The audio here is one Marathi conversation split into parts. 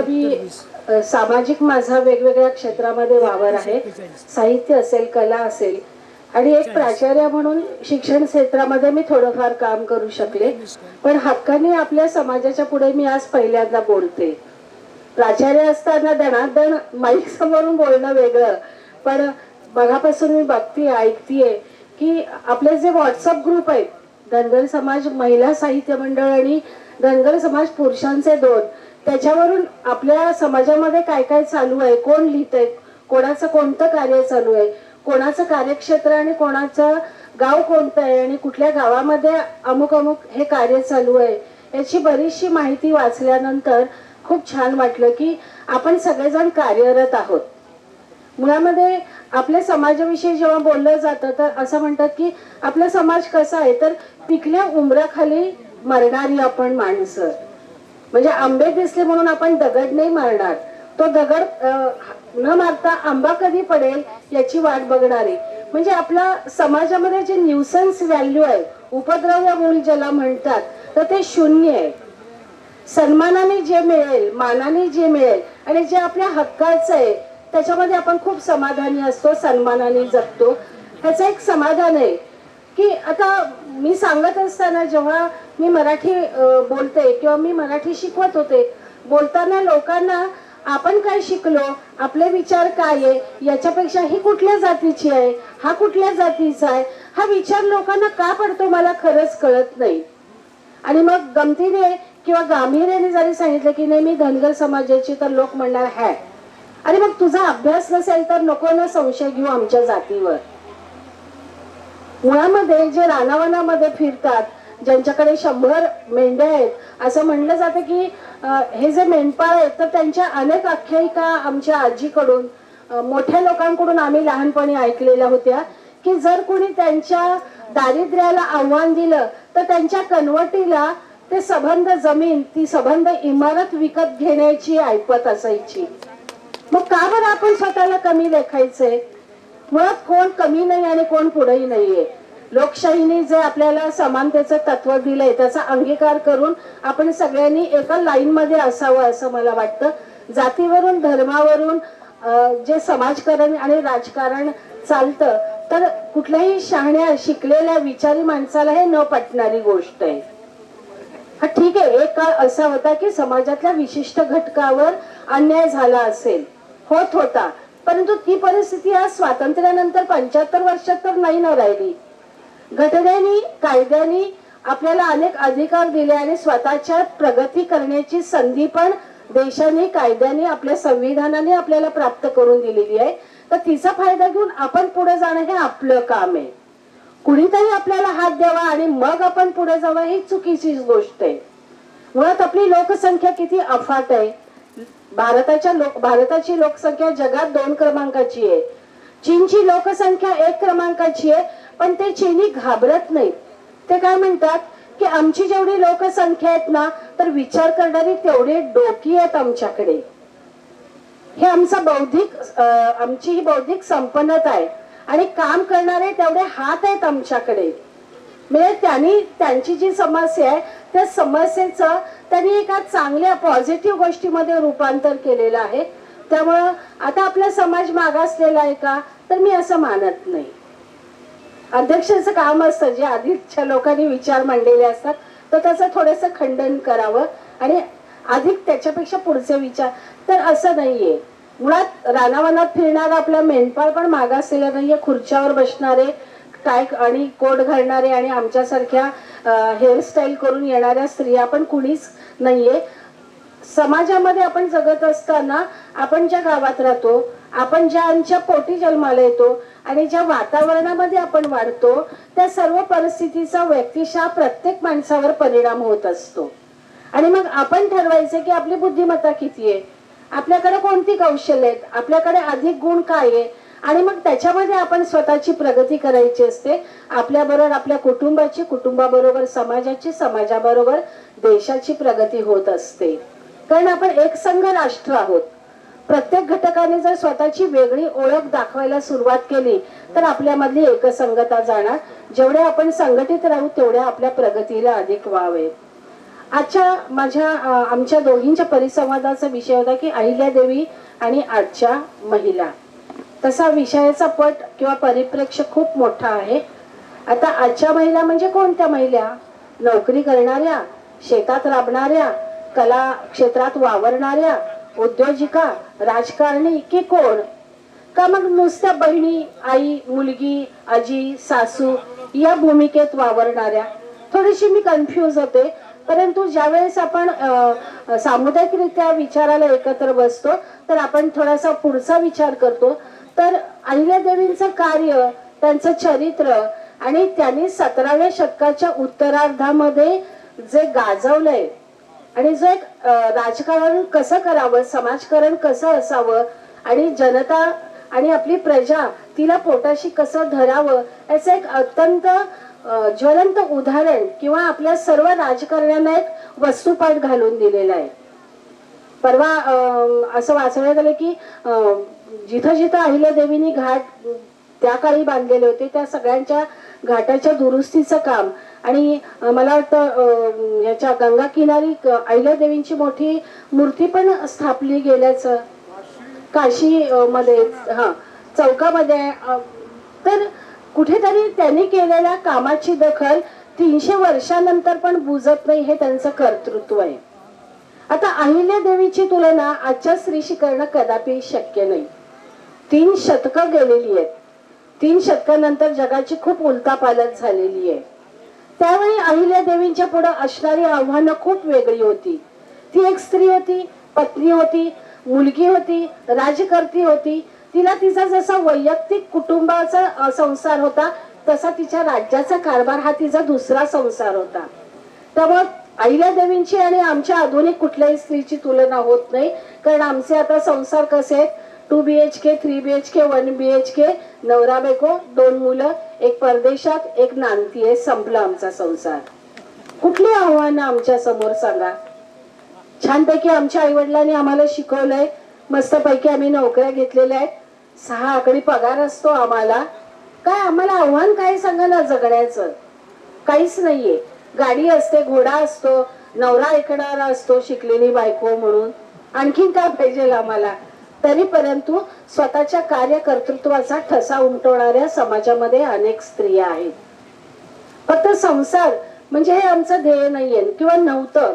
मी सामाजिक माझा वेगवेगळ्या क्षेत्रामध्ये वावर आहे. साहित्य असेल कला असेल. आणि एक प्राचार्य म्हणून शिक्षण क्षेत्रामध्ये मी थोडंफार काम करू शकले. पण हक्काने आपल्या समाजाच्या पुढे मी आज पहिल्यांदा बोलते. प्राचार्य असताना दणादण माईक समोरून बोलणं वेगळं. पण मगापासून मी बघतीये ऐकतीये की आपले जे व्हॉट्सअप ग्रुप आहेत धनगर समाज महिला साहित्य मंडळ आणि धनगर समाज पुरुषांचे दोन त्याच्यावरून आपल्या समाजामध्ये काय काय चालू आहे? कोण लिहित आहे? कोणाचं कोणतं कार्य चालू आहे? कोणाचं कार्यक्षेत्र आणि कोणाचं गाव कोणतं आहे? आणि कुठल्या गावामध्ये अमुक अमुक हे कार्य चालू आहे? याची बरीचशी माहिती वाचल्यानंतर खूप छान वाटलं की आपण सगळेजण कार्यरत आहोत. मुळामध्ये आपल्या समाजाविषयी जेव्हा बोललं जातं तर असं म्हणतात की आपला समाज कसा आहे? तर पिकल्या उमराखाली मरणारी आपण माणसं. म्हणजे आंबे दिसले म्हणून आपण दगड नाही मारणार. तो दगड न मारता आंबा कधी पडेल याची वाट बघणारे. म्हणजे आपला समाजामध्ये जे न्यूसन्स व्हॅल्यू आहे उपद्रव्य मूल ज्याला म्हणतात तर ते शून्य आहे. सन्मानाने जे मिळेल मानाने जे मिळेल आणि जे आपल्या हक्काचं आहे त्याच्यामध्ये आपण खूप समाधानी असतो सन्मानाने जगतो. ह्याचं एक समाधान आहे. की आता मी सांगत असताना जेव्हा मी मराठी बोलते किंवा मी मराठी शिकवत होते बोलताना लोकांना आपण काय शिकलो आपले विचार काय आहे याच्यापेक्षा ही कुठल्या जातीची आहे हा कुठल्या जातीचा आहे हा विचार लोकांना का पडतो मला खरंच कळत नाही. आणि मग गमतीने किंवा गांभीर्याने जरी सांगितलं की नाही मी धनगर समाजाची तर लोक म्हणणार हॅ. आणि मग तुझा अभ्यास नसेल तर नको ना संशय घेऊ आमच्या जातीवर. मुळामध्ये जे रानावनामध्ये फिरतात ज्यांच्याकडे शंभर मेंढ्या आहेत असं म्हणलं जातं की हे जे मेंढपाळ आहेत तर त्यांच्या अनेक आख्यायिका आमच्या आजीकडून मोठ्या लोकांकडून आम्ही लहानपणी ऐकलेल्या होत्या की जर कोणी त्यांच्या दारिद्र्याला आव्हान दिलं तर त्यांच्या कनवटीला ते सबंध जमीन ती सबंध इमारत विकत घेण्याची ऐपत असायची. मग का बरं आपण स्वतःला कमी लेखायचंय मुळात कोण कमी नाही आणि कोण पुढेही नाहीये. लोकशाहीने जे आपल्याला समानतेचं तत्व दिलंय त्याचा अंगीकार करून आपण सगळ्यांनी एका लाईन मध्ये असावं असं मला वाटतं. जातीवरून धर्मावरून जे समाजकारण आणि राजकारण चालतं तर कुठल्याही शहाण्या शिकलेल्या विचारी माणसाला हे न पटणारी गोष्ट आहे. हा ठीक आहे एक काळ असा होता की समाजातल्या विशिष्ट घटकावर अन्याय झाला असेल. होत होता. परंतु ती परिस्थिती आज स्वातंत्र्यानंतर पंच्याहत्तर वर्षात तर नाही ना राहिली. घटनेने कायद्याने आपल्याला अनेक अधिकार दिले आणि स्वतःच्या प्रगती करण्याची संधी पण देशाने कायद्याने आपल्या संविधानाने आपल्याला प्राप्त करून दिलेली आहे. तर तिचा फायदा घेऊन आपण पुढे जाणं हे आपलं काम आहे. कुणीतरी आपल्याला हात द्यावा आणि मग आपण पुढे जावं ही चुकीचीच गोष्ट आहे. मुळात आपली लोकसंख्या किती अफाट आहे. भारताच्या लोक भारताची लोकसंख्या जगात दोन क्रमांकाची आहे. चीनची लोकसंख्या एक क्रमांकाची आहे पण ते चीनी घाबरत नाहीत ते काय म्हणतात? की आमची जेवढी लोकसंख्या आहेत ना तर विचार करणारी तेवढी डोकी आहेत आमच्याकडे. हे आमचा बौद्धिक आमची ही बौद्धिक संपन्नता आहे. आणि काम करणारे तेवढे हात आहेत आमच्याकडे. म्हणजे त्यांनी त्यांची जी समस्या आहे त्या समस्येचं त्यांनी एका चांगल्या पॉझिटिव्ह गोष्टीमध्ये रूपांतर केलेलं आहे. त्यामुळं आता आपला समाज मागासलेला आहे का? तर मी असं मानत नाही. अध्यक्षाचं काम असतं जे आधीच्या लोकांनी विचार मांडलेले असतात तर त्याचं थोडंसं खंडन करावं आणि अधिक त्याच्यापेक्षा पुढचे विचार. तर असं नाहीये. मुळात रानावनात फिरणारा आपला मेंढपाळ पण मागासलेला नाहीये खुर्च्यावर बसणारे काय आणि कोट घालणारे आणि आमच्यासारख्या हेअरस्टाईल करून येणाऱ्या स्त्रिया पण कुणीच नाहीये. समाजामध्ये आपण जगत असताना आपण ज्या गावात राहतो आपण ज्यांच्या पोटी जन्माला येतो आणि ज्या वातावरणामध्ये आपण वाढतो त्या सर्व परिस्थितीचा व्यक्तिशः प्रत्येक माणसावर परिणाम होत असतो. आणि मग आपण ठरवायचं की आपली बुद्धिमत्ता किती आहे? आपल्याकडे कोणती कौशल्य आहेत? आपल्याकडे अधिक गुण काय आहे? आणि मग त्याच्यामध्ये आपण स्वतःची प्रगती करायची असते. आपल्याबरोबर आपल्या कुटुंबाची कुटुंबाबरोबर समाजाची समाजाबरोबर देशाची प्रगती होत असते. कारण आपण एक संघ राष्ट्र आहोत. प्रत्येक घटकाने जर स्वतःची वेगळी ओळख दाखवायला सुरुवात केली तर आपल्यामधली एकसंगता जाणार. जेवढे आपण संघटित राहू तेवढ्या आपल्या प्रगतीला अधिक व्हावे आजच्या माझ्या आमच्या दोघींच्या परिसंवादाचा विषय होता की अहिल्यादेवी आणि आजच्या महिला. तसा विषयाचा पट किंवा परिप्रेक्ष्य खूप मोठा आहे. आता आजच्या महिला म्हणजे कोणत्या महिला? नोकरी करणाऱ्या शेतात राबणाऱ्या कला क्षेत्रात वावरणाऱ्या उद्योजिका राजकारणी की कोण? का मग नुसत्या बहिणी आई मुलगी आजी सासू या भूमिकेत वावरणाऱ्या? थोडीशी मी कन्फ्यूज होते परंतु ज्यावेळेस आपण सामुदायिकरित्या विचाराला एकत्र बसतो तर आपण थोडासा पुढचा विचार करतो. तर अहिल्यादेवींचं कार्य त्यांचं चरित्र आणि त्यांनी सतराव्या शतकाच्या उत्तरार्धामध्ये जे गाजवलंय आणि जो एक राजकारण कसं करावं समाजकारण कसं असावं आणि जनता आणि आपली प्रजा तिला पोटाशी कसं धरावं याचं एक अत्यंत ज्वलंत उदाहरण किंवा आपल्या सर्व राजकारण्यांना एक वस्तुपाठ घालून दिलेला आहे. परवा असं वाचण्यात आलं की जिथं जिथं अहिल्यादेवीनी घाट त्या काळी बांधलेले होते त्या सगळ्यांच्या घाटाच्या दुरुस्तीचं काम. आणि मला वाटतं याच्या गंगा किनारी क- अहिल्यादेवींची मोठी मूर्ती पण स्थापली गेल्याचं. काशी मध्ये हा चौकामध्ये तर कुठेतरी त्यांनी केलेल्या कामाची दखल तीनशे वर्षानंतर पण बुजत नाही हे त्यांचं कर्तृत्व आहे. आता अहिल्या देवीची तुलना आजच्या स्त्रीशी करणं कदापि शक्य नाही. तीन शतकं गेलेली आहेत. तीन शतकानंतर जगाची खूप उलतापालट झालेली आहे. त्यावेळी अहिल्या देवींच्या पुढे असणारी आव्हानं खूप वेगळी होती. ती एक स्त्री होती पत्नी होती मुलगी होती राजकर्ती होती. तिला तिचा जसा वैयक्तिक कुटुंबाचा संसार होता तसा तिच्या राज्याचा कारभार हा तिचा दुसरा संसार होता. त्यामुळे अहिल्यादेवींची आणि आमच्या आधुनिक कुठल्याही स्त्रीची तुलना होत नाही. कारण आमचे आता संसार कसे आहेत? Two B H K three B H K one B H K नवरा बायको दोन मुलं एक परदेशात एक नांदती आहे संपला आमचा संसार. कुठली आव्हानं आमच्यासमोर सांगा? छानपैकी आमच्या आईवडिलांनी आम्हाला शिकवलंय. मस्तपैकी आम्ही नोकऱ्या घेतलेल्या आहेत. सहा आकडी पगार असतो आम्हाला. काय आम्हाला आव्हान काय सांगा ना जगण्याचं? काहीच नाहीये. गाडी असते घोडा असतो नवरा ऐकणारा असतो शिकलेली बायको म्हणून. आणखीन काय पाहिजे आम्हाला? तरी परंतु स्वतःच्या कार्यकर्तृत्वाचा ठसा उमटवणाऱ्या समाजामध्ये अनेक स्त्रिया आहेत. फक्त संसार म्हणजे हे आमचं ध्येय नाहीये किंवा नव्हतं.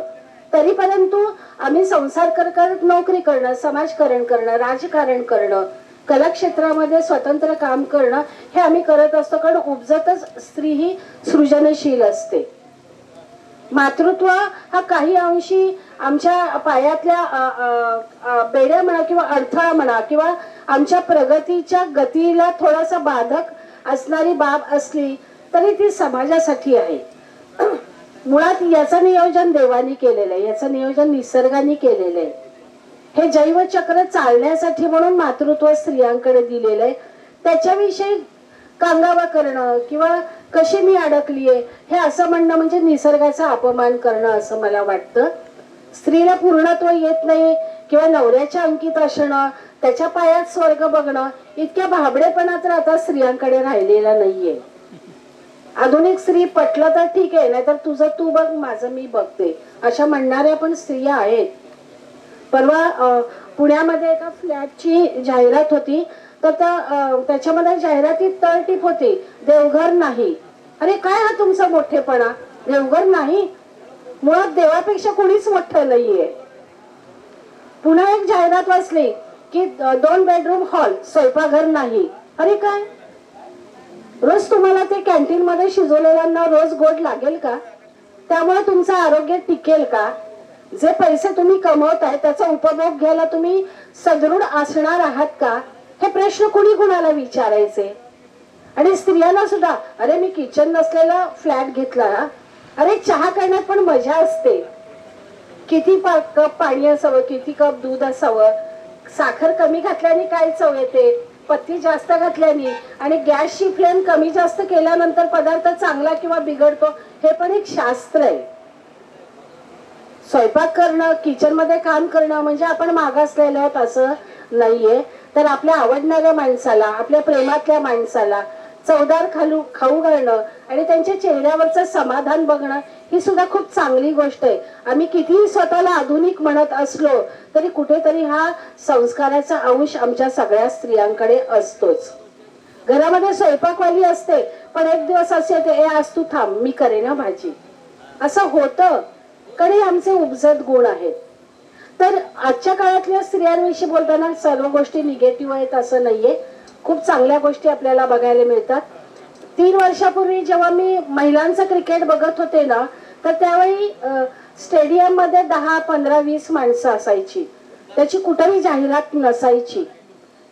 तरी परंतु आम्ही संसार करत नोकरी करणं समाजकारण करणं राजकारण करणं कलाक्षेत्रामध्ये स्वतंत्र काम करणं हे आम्ही करत असतो. कारण उपजतच स्त्री ही सृजनशील असते. मातृत्व हा काही अंशी आमच्या पायातल्या बेड्या म्हणा किंवा अडथळा म्हणा किंवा आमच्या प्रगतीच्या गतीला थोडासा बाधक असणारी बाब असली तरी ती समाजासाठी आहे. मुळात याचं नियोजन देवानी केलेलं आहे याचं नियोजन निसर्गाने केलेलं आहे. हे जैवचक्र चालण्यासाठी म्हणून मातृत्व स्त्रियांकडे दिलेलं आहे. त्याच्याविषयी कांगावा करणं किंवा कशी मी अडकलीये? हे असं म्हणणं म्हणजे निसर्गाचा अपमान करणं असं मला वाटतं. स्त्रीला पूर्णत्व येत नाही किंवा नवऱ्याच्या अंकित असणं त्याच्या पायात स्वर्ग बघणं इतक्या भाबडेपणा तर आता स्त्रियांकडे राहिलेला नाहीये. आधुनिक स्त्री पटलं तर ठीक आहे नाहीतर तुझं तू बघ माझं मी बघते. अशा म्हणणाऱ्या पण स्त्रिया आहेत. परवा पुण्यामध्ये एका फ्लॅटची जाहिरात होती. तर त्याच्यामध्ये जाहिरातीत तळटीप होती. देवघर नाही. अरे काय हा तुमचा मोठेपणा? देवघर नाही? मुळात देवापेक्षा कोणीच मोठं नाहीये. पुन्हा एक जाहिरात वाचली की दोन बेडरूम हॉल स्वयंपाकघर नाही. अरे काय? रोज तुम्हाला ते कॅन्टीन मध्ये शिजवलेल्यांना रोज गोड लागेल का? त्यामुळे तुमचं आरोग्य टिकेल का? जे पैसे तुम्ही कमवताय त्याचा उपभोग घ्यायला तुम्ही सदृढ असणार आहात का? हे प्रश्न कुणी कुणाला विचारायचे? आणि स्त्रियांना सुद्धा अरे मी किचन नसलेला फ्लॅट घेतला अरे चहा करण्यात पण मजा असते. किती पा- कप पाणी असावं किती कप दूध असावं? साखर कमी घातल्याने काय चव येते? पत्ती जास्त घातल्याने? आणि गॅसची फ्लेम कमी जास्त केल्यानंतर पदार्थ चांगला किंवा बिघडतो हे पण एक शास्त्र आहे. स्वयंपाक करणं किचनमध्ये काम करणं म्हणजे आपण मागासलेलं आहोत असं नाहीये. तर आपल्या आवडणाऱ्या माणसाला आपल्या प्रेमातल्या माणसाला चवदार खालू खाऊ घालणं आणि त्यांच्या चेहऱ्यावरचं समाधान बघणं ही सुद्धा खूप चांगली गोष्ट आहे. आम्ही कितीही स्वतःला आधुनिक म्हणत असलो तरी कुठेतरी हा संस्काराचा अंश आमच्या सगळ्या स्त्रियांकडे असतोच. घरामध्ये स्वयंपाकवाली असते पण एक दिवस असे येते ए आज तू थांब मी करेन भाजी. असं होतं. कारण हे आमचे उपजत गुण आहेत? तर आजच्या काळातल्या स्त्रियांविषयी बोलताना सर्व गोष्टी निगेटिव्ह आहेत असं नाहीये. खूप चांगल्या गोष्टी आपल्याला बघायला मिळतात. तीन वर्षापूर्वी जेव्हा मी महिलांचं क्रिकेट बघत होते ना तर त्यावेळी स्टेडियममध्ये दहा पंधरा वीस माणसं असायची. त्याची कुठेही जाहिरात नसायची.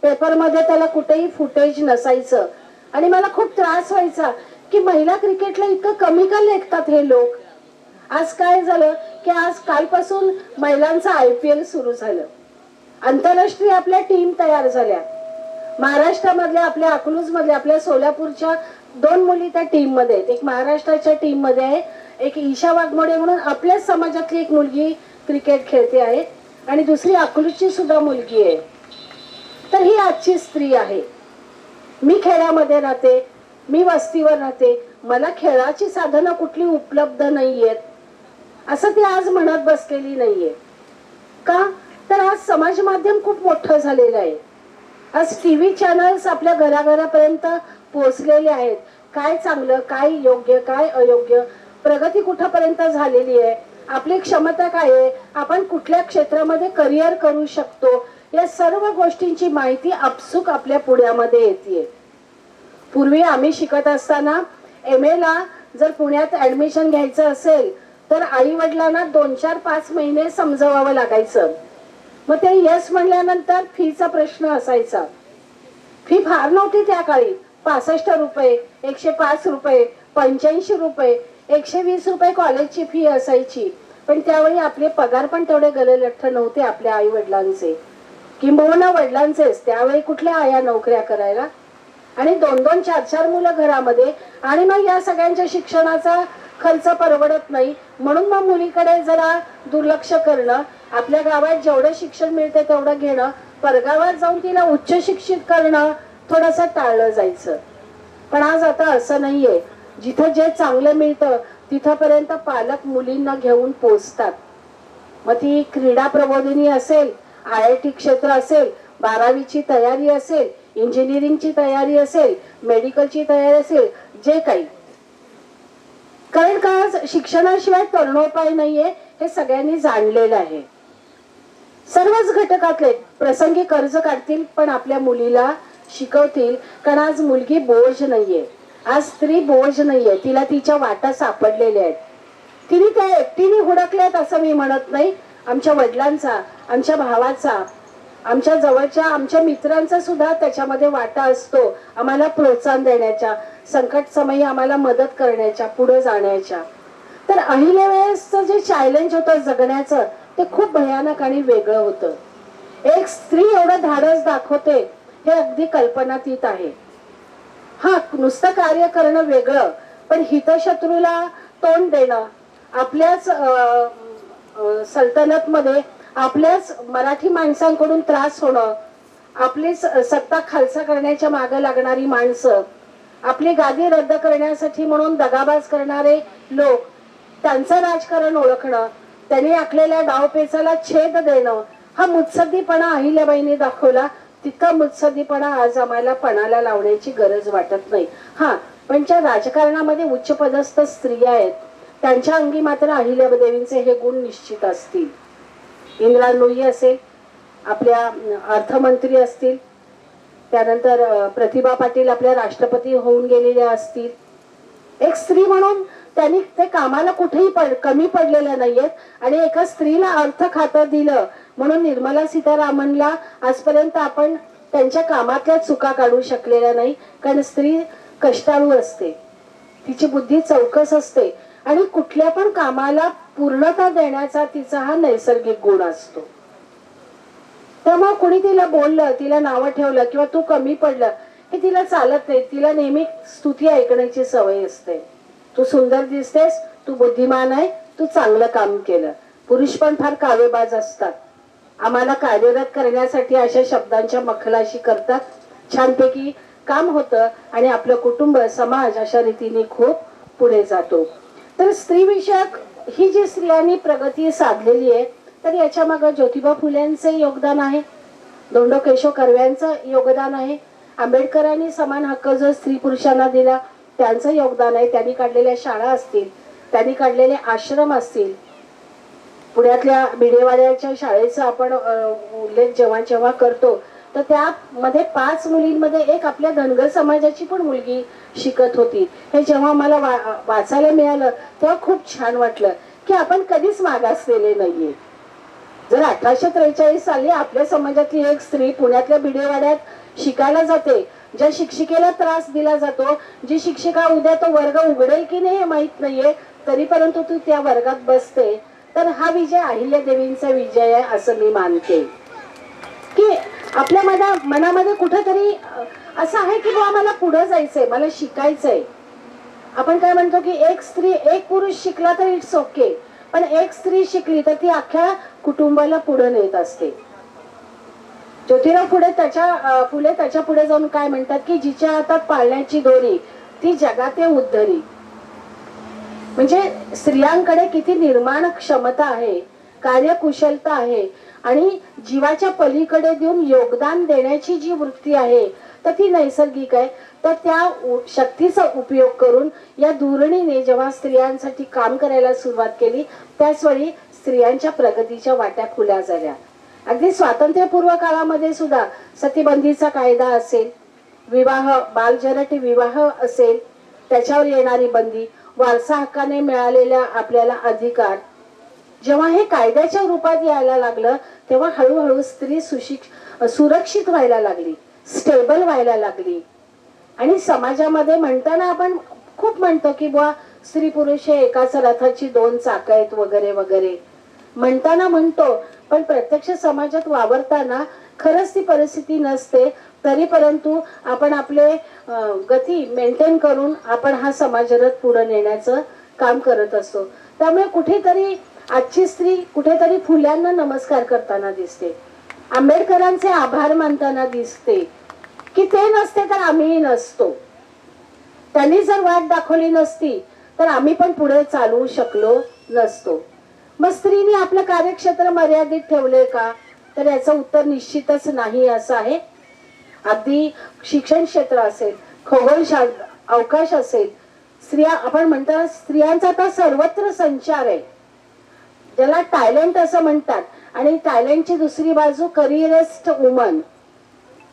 पेपरमध्ये त्याला कुठेही फुटेज नसायचं. आणि मला खूप त्रास व्हायचा की महिला क्रिकेटला इतकं कमी का लेखतात हे लोक? आज काय झालं की आज कालपासून महिलांचं आय पी एल सुरू झालं. आंतरराष्ट्रीय आपल्या टीम तयार झाल्या. महाराष्ट्रामधल्या आपल्या अकलूज मधल्या आपल्या सोलापूरच्या दोन मुली त्या टीममध्ये आहेत. एक महाराष्ट्राच्या टीममध्ये आहे एक ईशा वाघमोडे म्हणून आपल्याच समाजातली एक मुलगी क्रिकेट खेळते आहे आणि दुसरी अकलूजची सुद्धा मुलगी आहे. तर ही आजची स्त्री आहे. मी खेड्यामध्ये राहते मी वस्तीवर राहते. मला खेळाची साधनं कुठली उपलब्ध नाही आहेत असं ती आज म्हणत बसलेली नाहीये. का? तर आज समाज माध्यम खूप मोठं झालेलं आहे. आज टी व्ही चॅनल्स आपल्या घराघरापर्यंत पोहोचलेले आहेत. काय चांगलं काय योग्य काय अयोग्य? प्रगती कुठपर्यंत झालेली आहे? आपली क्षमता काय आहे? आपण कुठल्या क्षेत्रामध्ये करिअर करू शकतो? या सर्व गोष्टींची माहिती आपसूक आपल्या पुण्यामध्ये येते पूर्वी आम्ही शिकत असताना एम ला जर पुण्यात ऍडमिशन घ्यायचं असेल तर आई वडिलांना दोन चार पाच महिने समजवावं लागायचं. मग ते यस म्हणल्यानंतर फीचा प्रश्न असायचा. फी फार नव्हती त्या काळी. पासष्ट रुपये एकशे पाच रुपये पंच्याऐंशी रुपये एकशे वीस रुपये कॉलेजची फी असायची. पण त्यावेळी आपले पगार पण तेवढे गलेलठ्ठ नव्हते आपल्या आई वडिलांचे. किंबहुना वडिलांचेच. त्यावेळी कुठल्या आया नोकऱ्या करायला? आणि दोन दोन चार चार मुलं घरामध्ये. आणि मग या सगळ्यांच्या शिक्षणाचा खर्च परवडत नाही. म्हणून मग मुलीकडे जरा दुर्लक्ष करणं आपल्या गावात जेवढं शिक्षण मिळते तेवढं घेणं परगावात जाऊन तिला उच्च शिक्षित करणं थोडंसं टाळलं जायचं. पण आज आता असं नाहीये. जिथं जे चांगलं मिळतं तिथपर्यंत पालक मुलींना घेऊन पोचतात. मग ती क्रीडा प्रबोधिनी असेल आय आय टी क्षेत्र असेल बारावीची तयारी असेल इंजिनिअरिंगची तयारी असेल मेडिकलची तयारी असेल जे काही. कारण का शिक्षणाशिवाय तरुणोपाय नाहीये हे सगळ्यांनी जाणलेलं आहे. सर्वच घटकातले प्रसंगी कर्ज काढतील पण आपल्या मुलीला शिकवतील कारण आज मुलगी बोज नाहीये. आज स्त्री बोज नाहीये तिला तिच्या वाटा सापडलेल्या आहेत. तिने त्या एकटीने हुडकल्यात असं मी म्हणत नाही. आमच्या वडिलांचा आमच्या भावाचा आमच्या जवळच्या आमच्या मित्रांचा सुद्धा त्याच्यामध्ये वाटा असतो आम्हाला प्रोत्साहन देण्याच्या. संकट समयी आम्हाला मदत करण्याच्या पुढे जाण्याच्या. तर अहिल्या वेळेसचं जे चॅलेंज होतं जगण्याचं ते खूप भयानक आणि वेगळं होतं. एक स्त्री एवढं धाडस दाखवते हे अगदी कल्पनातीत आहे. हा नुसतं कार्य करणं वेगळं पण हितशत्रूला तोंड देणं आपल्याच सल्तनत मध्ये आपल्याच मराठी माणसांकडून त्रास होणं आपली सत्ता खालसा करण्याच्या मागे लागणारी माणसं आपली गादी रद्द करण्यासाठी म्हणून दगाबाज करणारे लोक त्यांचं राजकारण ओळखणं त्यांनी आखलेल्या डावपेचाला छेद देणं हा मुत्सद्दीपणा अहिल्याबाईंनी दाखवला. तितका मुत्सद्दीपणा आज आम्हाला पणाला लावण्याची गरज वाटत नाही. हा पण ज्या राजकारणामध्ये उच्चपदस्थ स्त्रिया आहेत त्यांच्या अंगी मात्र अहिल्या देवींचे हे गुण निश्चित असतील. इंद्रा नोई असेल आपल्या अर्थमंत्री असतील त्यानंतर प्रतिभा पाटील आपल्या राष्ट्रपती होऊन गेलेल्या असतील. एक स्त्री म्हणून त्यांनी ते कामाला कुठेही पड कमी पडलेल्या नाहीयेत आणि एका स्त्रीला अर्थ खातं दिलं म्हणून निर्मला सीतारामनला आजपर्यंत आपण त्यांच्या कामातल्या चुका काढू शकलेल्या नाही कारण स्त्री कष्टाळू असते. तिची बुद्धी चौकस असते आणि कुठल्या पण कामाला पूर्णता देण्याचा तिचा हा नैसर्गिक गुण असतो. त्यामुळे कुणी तिला बोललं तिला नावं ठेवलं किंवा तू कमी पडलं हे तिला चालत नाही. तिला नेहमी स्तुती ऐकण्याची सवय असते. तू सुंदर दिसतेस तू बुद्धिमान आहे तू चांगलं काम केलं. पुरुष पण फार कावेबाज असतात. आम्हाला कार्यरत करण्यासाठी अशा शब्दांच्या मखलाशी करतात. छानपैकी काम होतं आणि आपलं कुटुंब समाज अशा रीतीने खूप पुढे जातो. तर स्त्री विषयक ही जी स्त्रियांनी प्रगती साधलेली आहे तर याच्या मागे ज्योतिबा फुलेंचे योगदान आहे. दोंडो केशव कर्व्यांचं योगदान आहे. आंबेडकरांनी समान हक्क जो स्त्री पुरुषांना दिला त्यांचं योगदान आहे. त्यांनी काढलेल्या शाळा असतील त्यांनी काढलेले आश्रम असतील. पुण्यातल्या भिडेवाड्याच्या शाळेचा आपण उल्लेख जेव्हा जेव्हा करतो तर त्यामध्ये पाच मुलींमध्ये एक आपल्या धनगर समाजाची पण मुलगी शिकत होती. हे जेव्हा मला वा वाचायला मिळालं तेव्हा खूप छान वाटलं की आपण कधीच मागासलेले नाहीये. जर अठराशे त्रेचाळीस साली आपल्या समाजातली एक स्त्री पुण्यातल्या भिडेवाड्यात शिकायला जाते ज्या शिक्षिकेला त्रास दिला जातो जी शिक्षिका उद्या तो वर्ग उघडेल की नाही हे माहीत नाहीये तरी परंतु तू त्या वर्गात बसते. तर हा विजय अहिल्या देवींचा विजय आहे असं मी मानते. की आपल्या मना मनामध्ये कुठंतरी असं आहे की बाबा मला पुढं जायचंय मला शिकायचंय. आपण काय म्हणतो की एक स्त्री एक पुरुष शिकला तर इट्स ओके. पण एक स्त्री शिकली तर ती अख्ख्या कुटुंबाला पुढे नेत असते. ज्योतिराव पुढे त्याच्या फुले त्याच्या पुढे जाऊन काय म्हणतात की जिच्या हातात पाळण्याची दोरी ती जगाते उद्धरी. म्हणजे स्त्रियांकडे किती निर्माण क्षमता आहे कार्यकुशलता आहे आणि जीवाच्या पलीकडे देऊन योगदान देण्याची जी वृत्ती आहे तर ती नैसर्गिक आहे. तर त्या शक्तीचा उपयोग करून या धोरणीने जेव्हा स्त्रियांसाठी काम करायला सुरुवात केली त्याचवेळी स्त्रियांच्या प्रगतीच्या वाट्या खुल्या झाल्या. अगदी स्वातंत्र्यपूर्व काळामध्ये सुद्धा सतीबंदीचा कायदा असेल विवाह बालजरटी विवाह असेल त्याच्यावर येणारी बंदी वारसा हक्काने मिळालेल्या आपल्याला अधिकार जेव्हा हे कायद्याच्या रूपात यायला लागलं तेव्हा हळूहळू स्त्री सुशिक सुरक्षित व्हायला लागली स्टेबल व्हायला लागली. आणि समाजामध्ये म्हणताना आपण खूप म्हणतो की बुवा स्त्री पुरुष हे एकाच रथाची दोन चाक आहेत वगैरे वगैरे. म्हणताना म्हणतो पण प्रत्यक्ष समाजात वावरताना खरंच ती परिस्थिती नसते तरी परंतु आपण आपले गती मेंटेन करून आपण हा समाजरथ पुढे नेण्याचं काम करत असतो. त्यामुळे कुठेतरी आजची स्त्री कुठेतरी फुल्यांना नमस्कार करताना दिसते. आंबेडकरांचे आभार मानताना दिसते. की ते नसते तर आम्हीही नसतो. त्यांनी जर वाट दाखवली नसती तर आम्ही पण पुढे चालवू शकलो नसतो. मग स्त्रीने आपलं कार्यक्षेत्र मर्यादित ठेवले का? तर याचं उत्तर निश्चितच नाही असं आहे. अगदी शिक्षण क्षेत्र असेल खगोलशास्त्र अवकाश असेल स्त्रिया आपण म्हणतो स्त्रियांचा आता सर्वत्र संचार आहे. ज्याला टॅलेंट असं म्हणतात आणि टॅलेंटची दुसरी बाजू करिअरिस्ट वुमन.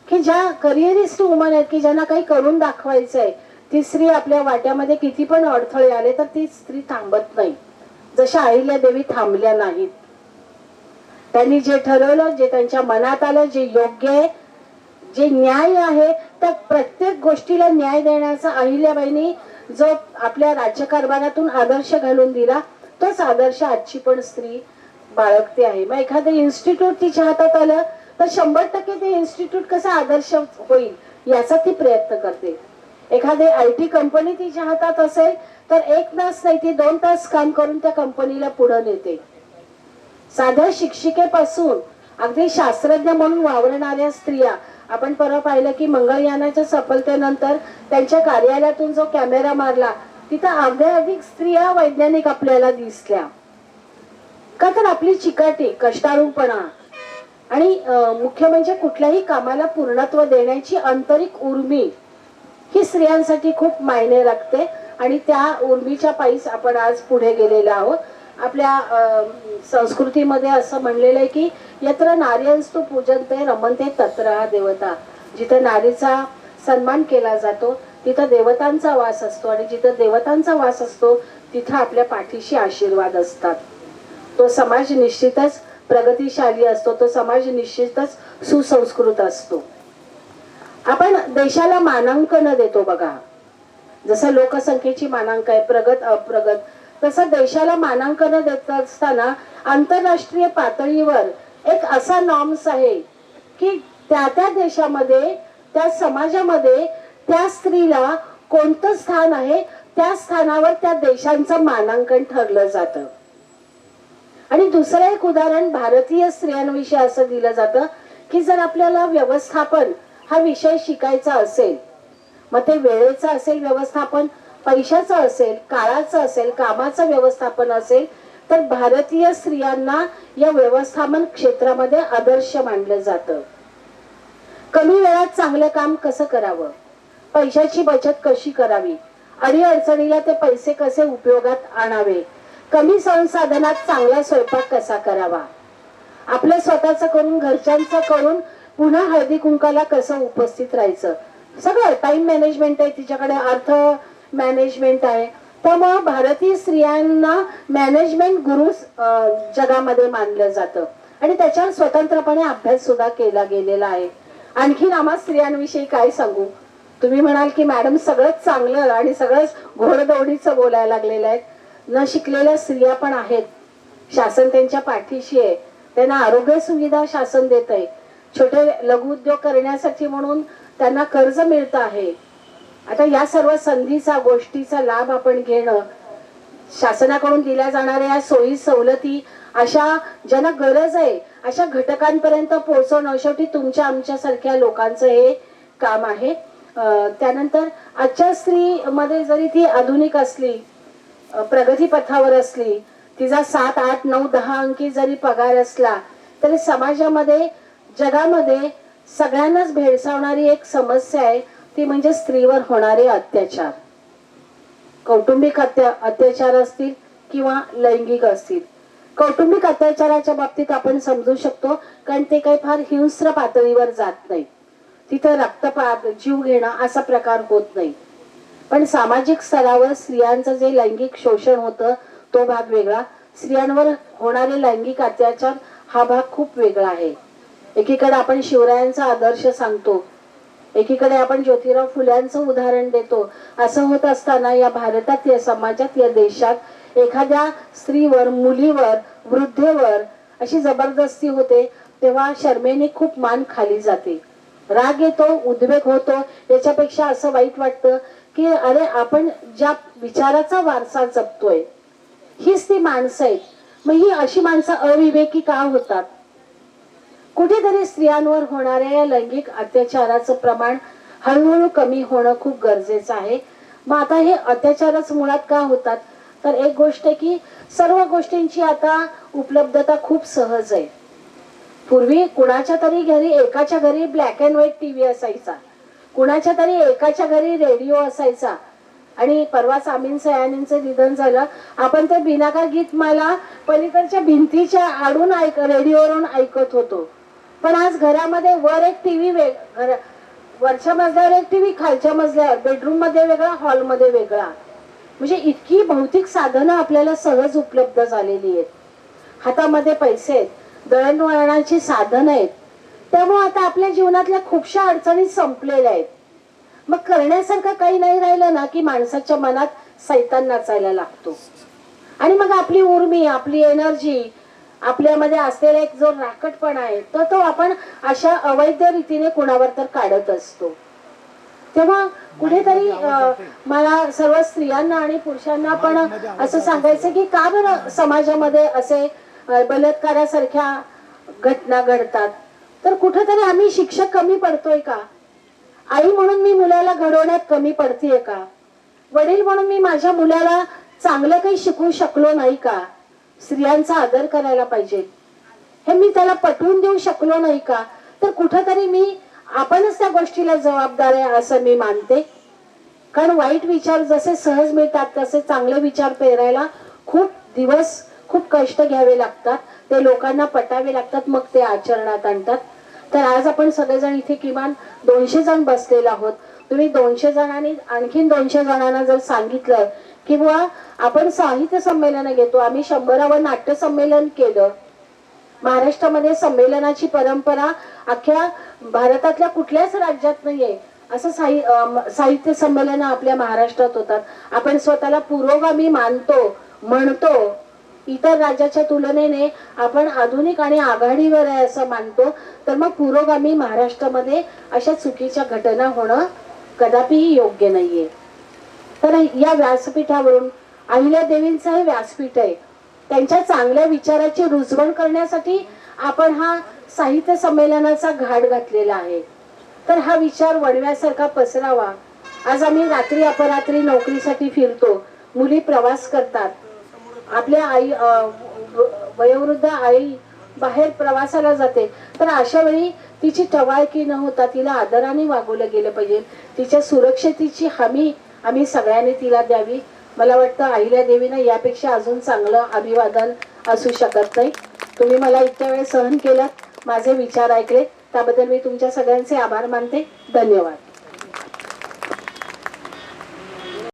की ज्या करिअरिस्ट वुमन आहेत की ज्यांना काही करून दाखवायचं आहे ती स्त्री आपल्या वाट्यामध्ये किती पण अडथळे आले तर ती स्त्री थांबत नाही. जशा अहिल्या देवी थांबल्या नाहीत. त्यांनी जे ठरवलं जे त्यांच्या मनात आलं जे योग्य आहे जे न्याय आहे त्या प्रत्येक गोष्टीला न्याय देण्याचा अहिल्याबाईंनी जो आपल्या राज्यकारभारातून आदर्श घालून दिला तोच आदर्श आजची पण स्त्री बाळगते आहे. मग एखादं इन्स्टिट्यूट तिच्या हातात आलं तर शंभर टक्के ते इन्स्टिट्यूट कसं आदर्श होईल याचा ती प्रयत्न करते. एखादी आय टी कंपनी तिच्या हातात असेल तर एक तास नाही ती दोन तास काम करून त्या कंपनीला पुढे नेते. साध्या शिक्षिकेपासून अगदी शास्त्रज्ञ म्हणून वावरणाऱ्या स्त्रिया आपण परवा पाहिलं की मंगळयानाच्या सफलतेनंतर त्यांच्या कार्यालयातून जो कॅमेरा मारला तिथं अर्ध्या अधिक स्त्रिया वैज्ञानिक आपल्याला दिसल्या. का तर आपली चिकाटी कष्टाळूपणा आणि मुख्य म्हणजे कुठल्याही कामाला पूर्णत्व देण्याची आंतरिक उर्मी ही स्त्रियांसाठी खूप मायने राखते आणि त्या उर्मीच्या पायीच आपण आज पुढे गेलेलो आहोत. आपल्या संस्कृतीमध्ये असं म्हणलेलं आहे की यत्र नार्यंस्तु पूजनते रमनते तत्र हा देवता. जिथे नारीचा सन्मान केला जातो तिथं देवतांचा वास असतो आणि जिथं देवतांचा वास असतो तिथं आपल्या पाठीशी आशीर्वाद असतात. तो समाज निश्चितच प्रगतिशाली असतो तो समाज निश्चितच सुसंस्कृत असतो. आपण देशाला मानांकन देतो बघा. जसं लोकसंख्येची मानांक आहे प्रगत अप्रगत तसं देशाला मानांकन देत असताना आंतरराष्ट्रीय पातळीवर एक असा नॉर्म्स आहे की त्या त्या देशामध्ये त्या समाजामध्ये त्या स्त्रीला कोणतं स्थान आहे त्या स्थानावर त्या देशांचं मानांकन ठरलं जातं. आणि दुसरं एक उदाहरण भारतीय स्त्रियांविषयी असं दिलं जातं की जर आपल्याला व्यवस्थापन हा विषय शिकायचा असेल मग ते वेळेचं असेल व्यवस्थापन पैशाचं असेल काळाचं असेल कामाचं व्यवस्थापन असेल तर भारतीय स्त्रियांना या व्यवस्थापन क्षेत्रामध्ये आदर्श मानलं जातं. कमी वेळात चांगलं काम कसं करावं? पैशाची बचत कशी करावी? अडीअडचणीला ते पैसे कसे उपयोगात आणावे? कमी संसाधनात चांगला स्वयंपाक कसा करावा? आपलं स्वतःच करून घरच्यांचं करून पुन्हा हळदी कुंकाला कसं उपस्थित राहायचं? सगळं टाइम मॅनेजमेंट आहे तिच्याकडे अर्थ मॅनेजमेंट आहे. त्यामुळं भारतीय स्त्रियांना मॅनेजमेंट गुरु जगामध्ये मानलं जातं. आणि त्याच्यावर स्वतंत्रपणे अभ्यास सुद्धा केला गेलेला आहे. आणखीन आम्हा स्त्रियांविषयी काय सांगू? तुम्ही म्हणाल की मॅडम सगळंच चांगलं आणि सगळंच घोडदौडीचं बोलायला लागलेलं आहे. न शिकलेल्या स्त्रिया पण आहेत. शासन त्यांच्या पाठीशी आहे. त्यांना आरोग्य सुविधा शासन देत आहे. छोटे लघु उद्योग करण्यासाठी म्हणून त्यांना कर्ज मिळत आहे. आता या सर्व संधीचा गोष्टीचा लाभ आपण घेणं शासनाकडून दिल्या जाणाऱ्या या सोयी सवलती अशा ज्यांना गरज आहे अशा घटकांपर्यंत पोहोचवणं शेवटी तुमच्या आमच्यासारख्या लोकांचं हे काम आहे. त्यानंतर आजच्या स्त्रीमध्ये जरी ती आधुनिक असली प्रगती पथावर असली तिचा सात आठ नऊ दहा अंकी जरी पगार असला तरी समाजामध्ये जगामध्ये सगळ्यांनाच भेडसावणारी एक समस्या आहे ती म्हणजे स्त्रीवर होणारे अत्याचार. कौटुंबिक अत्या अत्याचार असतील किंवा लैंगिक असतील. कौटुंबिक अत्याचाराच्या बाबतीत आपण समजू शकतो कारण ते काही फार हिंस्र पातळीवर जात नाही तिथं रक्तपात जीव घेणं असा प्रकार होत नाही. पण सामाजिक स्तरावर स्त्रियांचं जे लैंगिक शोषण होतं तो भाग वेगळा. स्त्रियांवर होणारे लैंगिक अत्याचार हा भाग खूप वेगळा आहे. एकीकडे आपण शिवरायांचा आदर्श सांगतो. एकीकडे आपण ज्योतिराव फुल्यांचं उदाहरण देतो. असं होत असताना या भारतात या समाजात या देशात एखाद्या स्त्रीवर मुलीवर वृद्धेवर अशी जबरदस्ती होते तेव्हा शर्मेने खूप मान खाली जाते. राग येतो उद्वेग होतो याच्यापेक्षा असं वाईट वाटतं की अरे आपण ज्या विचाराचा वारसा जपतोय हीच ती माणसं आहेत. मग ही अशी माणसं अविवेकी का होतात? कुठेतरी स्त्रियांवर होणाऱ्या या लैंगिक अत्याचाराचं प्रमाण हळूहळू कमी होणं खूप गरजेचं आहे. मग आता हे अत्याचारच मुळात का होतात? तर एक गोष्ट आहे की सर्व गोष्टींची आता उपलब्धता खूप सहज आहे. पूर्वी कुणाच्या तरी घरी एकाच्या घरी ब्लॅक अँड व्हाईट टीव्ही असायचा. कुणाच्या तरी एकाच्या घरी रेडिओ असायचा. आणि परवा सामीन सयानींचं निधन झालं. आपण ते बिनाका गीत मला पलीकडच्या भिंतीच्या आडून ऐक रेडिओवरून ऐकत होतो. पण आज घरामध्ये वर एक टीव्ही वेग घर वरच्या मजल्यावर एक टीव्ही खालच्या मजल्यावर बेडरूममध्ये वेगळा हॉलमध्ये वेगळा. म्हणजे इतकी भौतिक साधनं आपल्याला सहज उपलब्ध झालेली आहेत. हातामध्ये पैसे आहेत. दळणवळणाची साधनं आहेत. त्यामुळे आता आपल्या जीवनातल्या खूपशा अडचणी संपलेल्या आहेत. मग करण्यासारखं काही नाही राहिलं ना की माणसाच्या मनात सैतान नाचायला लागतो. आणि मग आपली उर्मी आपली एनर्जी आपल्यामध्ये असलेला एक जो राकटपणा आहे तर तो आपण अशा अवैध रीतीने कुणावर तर काढत असतो. तेव्हा कुठेतरी मला सर्व स्त्रियांना आणि पुरुषांना पण असं सांगायचं की का बरं समाजामध्ये असे बलात्कारासारख्या घटना घडतात? तर कुठेतरी आम्ही शिक्षक कमी पडतोय का? आई म्हणून मी मुलाला घडवण्यात कमी पडतीये का? वडील म्हणून मी माझ्या मुलाला चांगलं काही शिकवू शकलो नाही का? स्त्रियांचा आदर करायला पाहिजे. हे मी त्याला पटवून देऊ शकलो नाही का? तर कुठंतरी मी आपणच त्या गोष्टीला जबाबदार आहे असं मी मानते. कारण वाईट विचार जसे सहज मिळतात तसे चांगले विचार पेरायला खूप दिवस खूप कष्ट घ्यावे लागतात ते लोकांना पटावे लागतात मग ते आचरणात आणतात. तर आज आपण सगळेजण इथे किमान दोनशे जण बसलेलो आहोत. तुम्ही दोनशे जणांनी आणखीन दोनशे जणांना जर सांगितलं किंवा आपण साहित्य संमेलन घेतो आम्ही शंभरावं नाट्य संमेलन केलं. महाराष्ट्रामध्ये संमेलनाची परंपरा अख्ख्या भारतातल्या कुठल्याच राज्यात नाहीये. असं साहि साहित्य संमेलन आपल्या महाराष्ट्रात होतात. आपण स्वतःला पुरोगामी मानतो म्हणतो. इतर राज्याच्या तुलनेने आपण आधुनिक आणि आघाडीवर आहे असं मानतो. तर मग पुरोगामी महाराष्ट्रामध्ये अशा चुकीच्या घटना होणं कदापिही योग्य नाहीये. तर या व्यासपीठावरून अहिल्यादेवींचं हे व्यासपीठ आहे. त्यांच्या चांगल्या विचाराची रुजवण करण्यासाठी आपण हा साहित्य संमेलनाचा घाट घातलेला आहे. तर हा विचार वणव्यासारखा पसरावा. आज आम्ही रात्री अपरात्री नोकरीसाठी फिरतो. मुली प्रवास करतात. आपल्या आई वयोवृद्ध आई बाहेर प्रवासाला जाते. तर अशा वेळी तिची टवाळकी न होता तिला आदराने वागवलं गेलं पाहिजे. तिच्या सुरक्षतेची हमी आम्ही सगळ्यांनी तिला द्यावी. मला वाटतं अहिल्या देवीनं यापेक्षा अजून चांगलं अभिवादन असू शकत नाही. तुम्ही मला इतक्या वेळ सहन केलं माझे विचार ऐकले. त्याबद्दल मी तुमच्या सगळ्यांचे आभार मानते. धन्यवाद.